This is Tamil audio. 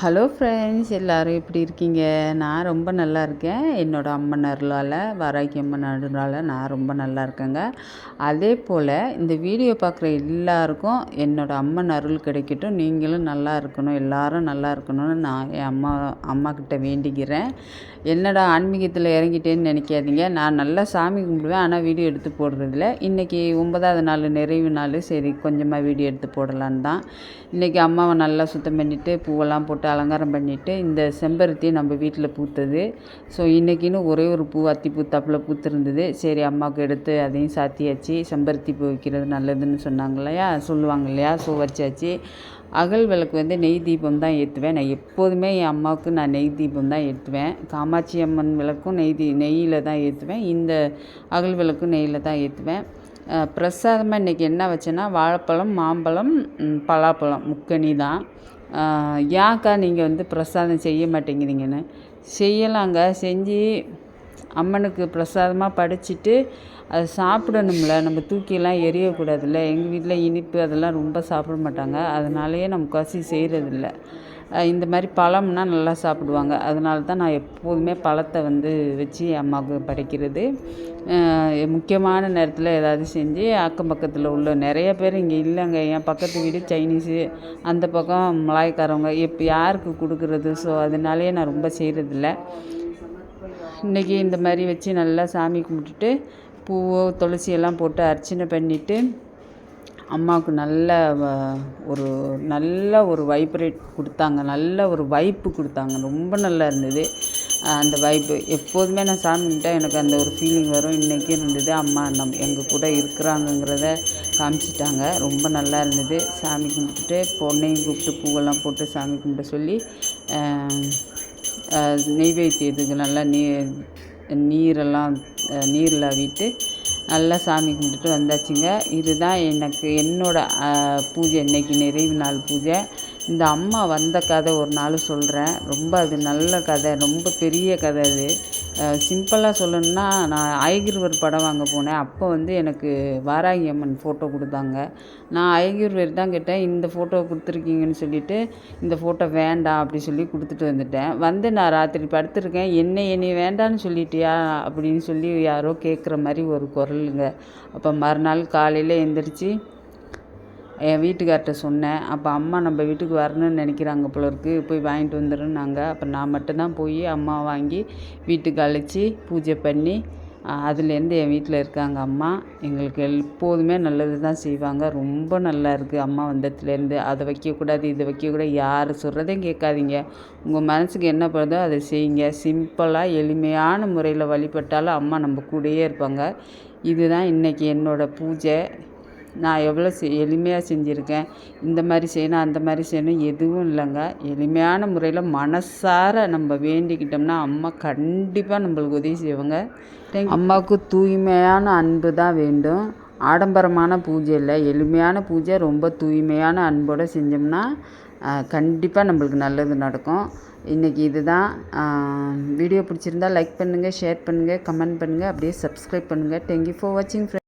ஹலோ ஃப்ரெண்ட்ஸ் எல்லோரும் எப்படி இருக்கீங்க? நான் ரொம்ப நல்லா இருக்கேன். என்னோடய அம்மன் அருளால் வாராகி அம்மன் அருளால் நான் ரொம்ப நல்லா இருக்கேங்க. அதே போல் இந்த வீடியோ பார்க்குற எல்லாருக்கும் என்னோடய அம்மன் அருள் கிடைக்கட்டும். நீங்களும் நல்லா இருக்கணும். எல்லாரும் நல்லா இருக்கணும்னு நான் என் அம்மா அம்மா கிட்ட வேண்டிக்கிறேன். என்னடா ஆன்மீகத்தில் இறங்கிட்டேன்னு நினைக்காதீங்க. நான் நல்லா சாமி கும்பிடுவேன். ஆனால் வீடியோ எடுத்து போடுறதில்ல. இன்றைக்கி ஒன்பதாவது நாள் நிறைவு நாள். சரி கொஞ்சமாக வீடியோ எடுத்து போடலான்னு தான். இன்றைக்கி அம்மாவை நல்லா சுத்தம் பண்ணிவிட்டு பூவெல்லாம் போட்டு அலங்காரம் பண்ணிவிட்டு இந்த செம்பருத்தி நம்ம வீட்டில் பூத்தது. ஸோ இன்றைக்கின்னு ஒரே ஒரு பூ அத்தி பூ தப்பில் பூத்துருந்தது. சரி அம்மாவுக்கு எடுத்து அதையும் சாத்தியாச்சு. செம்பருத்தி பூ வைக்கிறது நல்லதுன்னு சொன்னாங்க இல்லையா? சொல்லுவாங்க இல்லையா? ஸோ வச்சாச்சு. அகல் விளக்கு வந்து நெய் தீபம் தான் ஏற்றுவேன் நான் எப்போதுமே என் அம்மாவுக்கு நான் நெய் தீபம் தான் ஏற்றுவேன் காமாட்சி அம்மன் விளக்கும் நெய் தீ நெய்யில் தான் ஏற்றுவேன் இந்த அகல் விளக்கும் நெய்யில் தான் ஏற்றுவேன் பிரசாதமாக இன்றைக்கி என்ன வச்சேன்னா வாழைப்பழம் மாம்பழம் பலாப்பழம் முக்கனி தான். ஏன்க்கா நீங்கள் வந்து பிரசாதம் செய்ய மாட்டேங்கிறீங்கன்னு. செய்யலாங்க. செஞ்சு அம்மனுக்கு பிரசாதமாக படைச்சிட்டு அதை சாப்பிடணும்ல. நம்ம தூக்கியெல்லாம் எரியக்கூடாதுல்ல எங்கள் வீட்டில் இனிப்பு அதெல்லாம் ரொம்ப சாப்பிட மாட்டாங்க. அதனாலேயே நம்ம கசி செய்கிறதில்ல இந்த மாதிரி பழம்னால் நல்லா சாப்பிடுவாங்க. அதனால தான் நான் எப்போதுமே பழத்தை வந்து வச்சு அம்மாவுக்கு படைக்கிறது. முக்கியமான நேரத்தில் ஏதாவது செஞ்சு அக்கம் பக்கத்தில் உள்ள நிறைய பேர் இங்கே இல்லைங்க. என் பக்கத்து வீடு சைனீஸு அந்த பக்கம் மலாய்க்காரவங்க. இப்போ யாருக்கு கொடுக்குறது? ஸோ அதனாலேயே நான் ரொம்ப செய்கிறதில்ல இன்றைக்கி இந்த மாதிரி வச்சு நல்லா சாமி கும்பிட்டுட்டு பூவோ துளசியெல்லாம் போட்டு அர்ச்சனை பண்ணிவிட்டு அம்மாவுக்கு நல்ல ஒரு நல்ல ஒரு வைப்ரேட் கொடுத்தாங்க. நல்ல ஒரு வைப்பு கொடுத்தாங்க. ரொம்ப நல்லா இருந்தது. அந்த வைப்பு எப்போதுமே நான் சாமி கும்பிட்டா எனக்கு அந்த ஒரு ஃபீலிங் வரும். இன்றைக்கும் இருந்தது அம்மா நம் எங்கள் கூட இருக்கிறாங்கங்கிறத காமிச்சிட்டாங்க. ரொம்ப நல்லா இருந்தது. சாமி கும்பிட்டுட்டு பொண்ணையும் கூப்பிட்டு பூவெல்லாம் போட்டு சாமி கும்பிட சொல்லி நெய்வேத்தியத்துக்கு நல்லா நீ நீரெல்லாம் நீரில் விட்டு நல்லா சாமி கும்பிட்டுட்டு வந்தாச்சுங்க. இதுதான் எனக்கு என்னோடய பூஜை இன்றைக்கி நிறைவு நாள் பூஜை. இந்த அம்மா வந்த கதை ஒரு நாள் சொல்கிறேன் ரொம்ப அது நல்ல கதை ரொம்ப பெரிய கதை அது. சிம்பிளாக சொல்லணுன்னா நான் ஐகிருவர் படம் வாங்க போனேன். அப்போ வந்து எனக்கு வாராகி அம்மன் ஃபோட்டோ கொடுத்தாங்க. நான் ஐகிருவர் தான் கேட்டேன் இந்த ஃபோட்டோ கொடுத்துருக்கீங்கன்னு சொல்லிவிட்டு இந்த ஃபோட்டோ வேண்டாம் அப்படி சொல்லி கொடுத்துட்டு வந்துட்டேன். வந்து நான் ராத்திரி படுத்துருக்கேன். என்ன என்னை வேண்டான்னு சொல்லிட்டியா? அப்படின்னு சொல்லி யாரோ கேட்குற மாதிரி ஒரு குரலுங்க. அப்போ மறுநாள் காலையில் எழுந்திரிச்சி என் வீட்டுக்கார்கிட்ட சொன்னேன் அப்போ அம்மா நம்ம வீட்டுக்கு வரணும்னு நினைக்கிறாங்க போல இருக்குது போய் வாங்கிட்டு வந்துடுன்னாங்க அப்போ நான் மட்டும்தான் போய் அம்மா வாங்கி வீட்டுக்கு அழைச்சி பூஜை பண்ணி அதுலேருந்து என் வீட்டில் இருக்காங்க அம்மா. எங்களுக்கு எப்போதுமே நல்லது தான் செய்வாங்க. ரொம்ப நல்லா இருக்குது அம்மா வந்ததுலேருந்து. அதை வைக்கக்கூடாது இதை வைக்கக்கூடாது யார் சொல்கிறதையும் கேட்காதீங்க. உங்கள் மனசுக்கு என்ன படுதோ அதை செய்யுங்க. சிம்பிளாக எளிமையான முறையில் வழிபட்டாலும் அம்மா நம்ம கூடயே இருப்பாங்க. இதுதான் இன்றைக்கி என்னோடய பூஜை. நான் எவ்வளோ செ எளிமையாக செஞ்சுருக்கேன். இந்த மாதிரி செய்யணும் அந்த மாதிரி செய்யணும் எதுவும் இல்லைங்க. எளிமையான முறையில் மனசார நம்ம வேண்டிக்கிட்டோம்னா அம்மா கண்டிப்பாக நம்மளுக்கு உதவி செய்வாங்க. அம்மாவுக்கு தூய்மையான அன்பு தான் வேண்டும். ஆடம்பரமான பூஜை இல்லை. எளிமையான பூஜை ரொம்ப தூய்மையான அன்போடு செஞ்சோம்னா கண்டிப்பாக நம்மளுக்கு நல்லது நடக்கும். இன்றைக்கி இதுதான். வீடியோ பிடிச்சிருந்தா லைக் பண்ணுங்கள் ஷேர் பண்ணுங்கள் கமெண்ட் பண்ணுங்கள் அப்படியே சப்ஸ்கிரைப் பண்ணுங்கள் தேங்க்யூ ஃபார் வாட்சிங் ஃப்ரெண்ட்